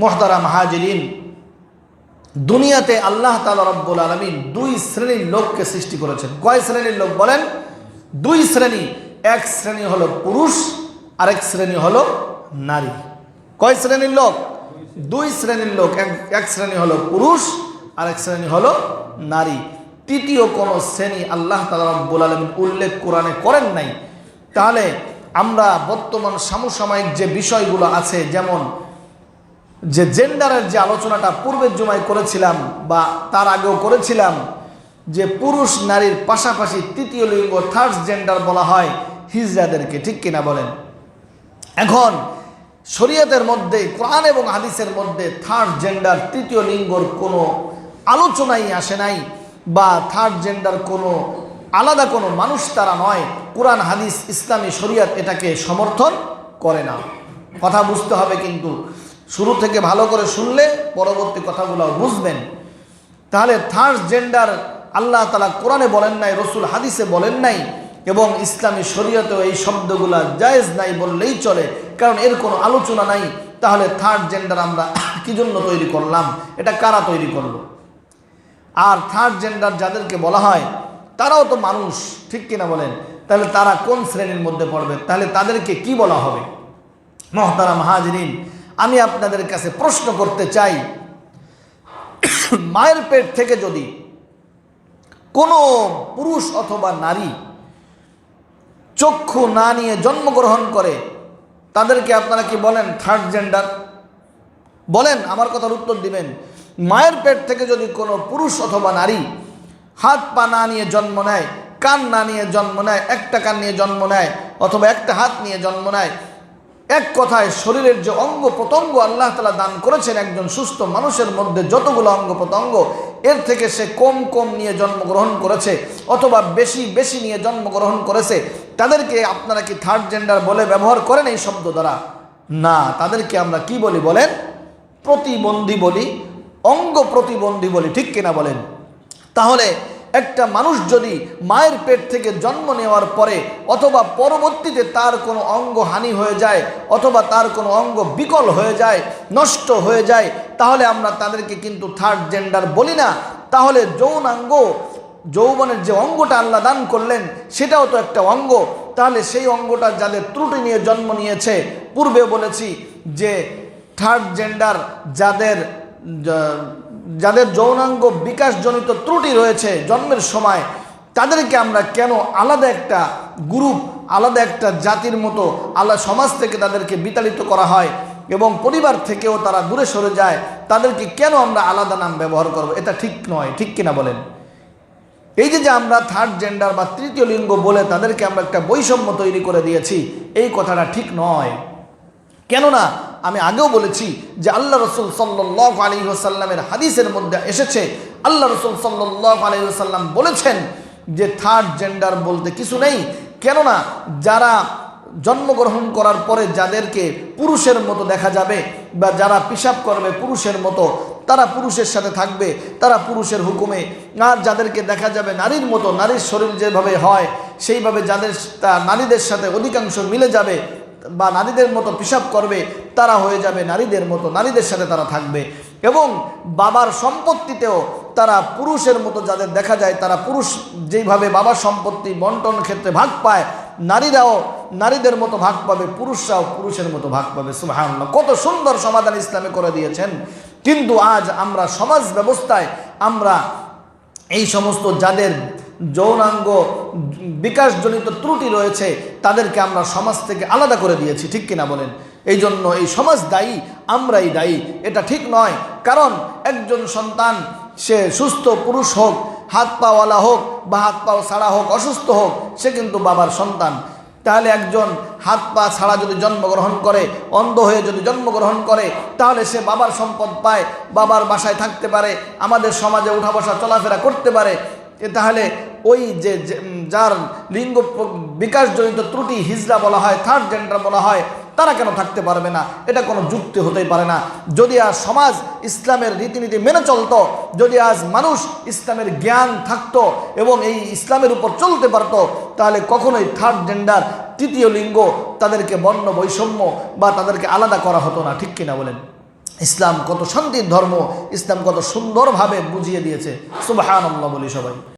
মোহতারা মাহাজিরিন দুনিয়াতে আল্লাহ তালা রব্বুল আলমিন দুই শ্রেণির লোককে সৃষ্টি করেছেন। কয় শ্রেণির লোক বলেন? দুই শ্রেণি, এক শ্রেণি হলো পুরুষ, আরেক শ্রেণি হলো নারী। কয় শ্রেণির লোক? দুই শ্রেণির লোক, এক শ্রেণি হলো পুরুষ, আরেক শ্রেণি হলো নারী। তৃতীয় কোনো শ্রেণি আল্লাহ তালা রব্বুল আলমিন উল্লেখ কোরআনে করেন নাই। তাহলে আমরা বর্তমান সমসাময়িক যে বিষয়গুলো আছে, যেমন যে জেন্ডারের যে আলোচনাটা পূর্বের জুমায় করেছিলাম বা তার আগেও করেছিলাম, যে পুরুষ নারীর পাশাপাশি তৃতীয় লিঙ্গ থার্ড জেন্ডার বলা হয় হিজড়াদেরকে ঠিক কিনা বলেন? এখন, শরীয়তের মধ্যে, কোরআন এবং হাদিসের মধ্যে থার্ড জেন্ডার তৃতীয় লিঙ্গর কোনো আলোচনাই আসে নাই বা থার্ড জেন্ডার কোনো আলাদা কোনো মানুষ তারা নয়। কোরআন, হাদিস, ইসলামী শরিয়ত এটাকে সমর্থন করে না। কথা বুঝতে হবে কিন্তু শুরু থেকে ভালো করে শুনলে পরবর্তী কথাগুলো বুঝবেন। তাহলে থার্ড জেন্ডার আল্লাহ তালা কোরআনে বলেন নাই, রসুল হাদিসে বলেন নাই এবং ইসলামী শরীয়তেও এই শব্দগুলা জায়েজ নাই বললেই চলে, কারণ এর কোনো আলোচনা নাই। তাহলে থার্ড জেন্ডার আমরা কি জন্য তৈরি করলাম? এটা কারা তৈরি করল? আর থার্ড জেন্ডার যাদেরকে বলা হয়, তারাও তো মানুষ, ঠিক কিনা বলেন? তাহলে তারা কোন শ্রেণির মধ্যে পড়বে? তাহলে তাদেরকে কি বলা হবে? মহতারা মাহাজরিন আমি আপনাদের কাছে প্রশ্ন করতে চাই। মায়ের পেট থেকে যদি কোনো পুরুষ অথবা নারী চক্ষু না নিয়ে জন্মগ্রহণ করে, তাদেরকে আপনারা কি বলেন থার্ড জেন্ডার বলেন, আমার কথার উত্তর দিবেন। মায়ের পেট থেকে যদি কোনো পুরুষ অথবা নারী হাত পা না নিয়ে জন্ম নেয়, কান না নিয়ে জন্ম নেয়, একটা কান নিয়ে জন্ম নেয়, অথবা একটা হাত নিয়ে জন্ম নেয় এক কথায় শরীরের যে অঙ্গ প্রত্যঙ্গ আল্লাহ তালা দান করেছেন একজন সুস্থ মানুষের মধ্যে যতগুলো অঙ্গ প্রত্যঙ্গ, এর থেকে সে কম কম নিয়ে জন্মগ্রহণ করেছে অথবা বেশি বেশি নিয়ে জন্মগ্রহণ করেছে, তাদেরকে আপনারা কি থার্ড জেন্ডার বলে ব্যবহার করেন এই শব্দ দ্বারা? না, তাদেরকে আমরা কি বলি বলেন? প্রতিবন্ধী বলি, অঙ্গ প্রতিবন্ধী বলি, ঠিক কিনা বলেন? তাহলে একটা মানুষ যদি মায়ের পেট থেকে জন্ম নেওয়ার পরে অথবা পরবর্তীতে তার কোনো অঙ্গ হানি হয়ে যায়, অথবা তার কোনো অঙ্গ বিকল হয়ে যায়, নষ্ট হয়ে যায়, তাহলে আমরা তাদেরকে কিন্তু থার্ড জেন্ডার বলি না। তাহলে যৌনাঙ্গ, যৌবনের যে অঙ্গটা আল্লাহ দান করলেন, সেটাও তো একটা অঙ্গ। তাহলে সেই অঙ্গটা যাদের ত্রুটি নিয়ে জন্ম নিয়েছে, পূর্বে বলেছি যে থার্ড জেন্ডার যাদের যাদের যৌনাঙ্গ বিকাশজনিত ত্রুটি রয়েছে জন্মের সময়, তাদেরকে আমরা কেন আলাদা একটা গ্রুপ, আলাদা একটা জাতির মতো, আলাদা সমাজ থেকে তাদেরকে বিতাড়িত করা হয় এবং পরিবার থেকেও তারা দূরে সরে যায়, তাদেরকে কেন আমরা আলাদা নাম ব্যবহার করব? এটা ঠিক নয়। ঠিক কিনা বলেন? এই যে যে আমরা থার্ড জেন্ডার বা তৃতীয় লিঙ্গ বলে তাদেরকে আমরা একটা বৈষম্য তৈরি করে দিয়েছি, এই কথাটা ঠিক নয়। কেননা আমি আগেও বলেছি যে আল্লাহ রসুল সাল্লাহ আলী সাল্লামের হাদিসের মধ্যে এসেছে, আল্লাহ রসুল সাল্লাহ আলী সাল্লাম বলেছেন যে থার্ড জেন্ডার বলতে কিছু নেই, কেননা যারা জন্মগ্রহণ করার পরে যাদেরকে পুরুষের মতো দেখা যাবে বা যারা পিসাব করবে পুরুষের মতো, তারা পুরুষের সাথে থাকবে, তারা পুরুষের হুকুমে। আর যাদেরকে দেখা যাবে নারীর মতো, নারীর শরীর যেভাবে হয়, সেইভাবে যাদের তা নারীদের সাথে অধিকাংশ মিলে যাবে বা নারীদের মতো পিসাব করবে তারা হয়ে যাবে নারীদের মতো, নারীদের সাথে তারা থাকবে। এবং বাবার সম্পত্তিতেও তারা পুরুষের মতো যাদের দেখা যায়, তারা পুরুষ যেইভাবে বাবার সম্পত্তি বন্টন ক্ষেত্রে ভাগ পায়, নারীরাও নারীদের মতো ভাগ পাবে, পুরুষরাও পুরুষের মতো ভাগ পাবে। সুহান কত সুন্দর সমাধান ইসলামে করে দিয়েছেন। কিন্তু আজ আমরা সমাজ ব্যবস্থায় আমরা এই সমস্ত যাদের যৌনাঙ্গ বিকাশজনিত ত্রুটি রয়েছে, তাদেরকে আমরা সমাজ থেকে আলাদা করে দিয়েছি, ঠিক কিনা বলেন? এই জন্য এই সমাজ দায়ী, আমরাই দায়ী। এটা ঠিক নয়। কারণ একজন সন্তান, সে সুস্থ পুরুষ হোক, হাত পাওয়ালা হোক বা হাত পাও ছাড়া হোক, অসুস্থ হোক, সে কিন্তু বাবার সন্তান। তাহলে একজন হাত পা ছাড়া যদি জন্মগ্রহণ করে, অন্ধ হয়ে যদি জন্মগ্রহণ করে, তাহলে সে বাবার সম্পদ পায়, বাবার বাসায় থাকতে পারে, আমাদের সমাজে উঠা বসা, চলাফেরা করতে পারে। তাহলে ওই যে যার লিঙ্গ বিকাশজনিত ত্রুটি, হিজড়া বলা হয় থার্ড জেন্ডার বলা হয় তারা কেন থাকতে পারবে না? এটা কোনো যুক্তি হতেই পারে না। যদি আজ সমাজ ইসলামের রীতিনীতি মেনে চলতো, যদি আজ মানুষ ইসলামের জ্ঞান থাকতো এবং এই ইসলামের উপর চলতে পারত, তাহলে কখনোই থার্ড জেন্ডার তৃতীয় লিঙ্গ তাদেরকে বর্ণ বৈষম্য বা তাদেরকে আলাদা করা হতো না। ঠিক কিনা বলেন? ইসলাম কত শান্তির ধর্ম, ইসলাম কত সুন্দরভাবে বুঝিয়ে দিয়েছে। সুবাহ বলি সবাই।